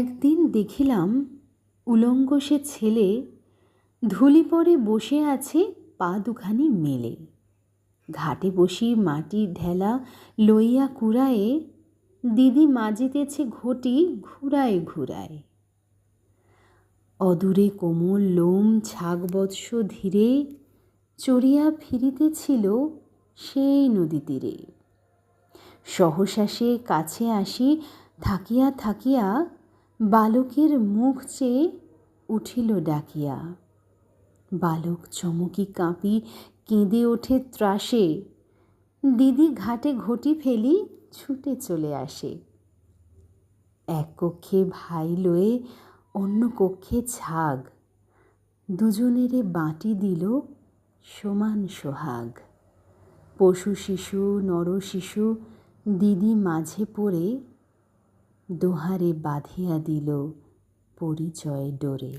একদিন দেখিলাম উলঙ্গ সে ছেলে ধুলি পরে বসে আছে পা দুখানি মেলে। ঘাটে বসি মাটির ঢেলা লইয়া কুড়ায়ে, দিদি মাজিতেছে ঘটি ঘুরায় ঘুরায়। অদূরে কোমল লোম ছাগবৎস ধীরে চড়িয়া ফিরিতেছিল সেই নদী তীরে। সহসা সে কাছে আসি থাকিয়া থাকিয়া বালকের মুখ চেয়ে উঠিল ডাকিয়া। বালক চমকি কাঁপি, কেঁদে ওঠে ত্রাসে। দিদি ঘাটে ঘটি ফেলি, ছুটে চলে আসে। এক কক্ষে ভাই লয়ে অন্য কক্ষে ছাগ। দুজনেরে বাটি দিল সমান সোহাগ। পশু শিশু, নর শিশু, দিদি মাঝে পড়ে দোহারে বাঁধিয়া দিল পরিচয় ডোরে।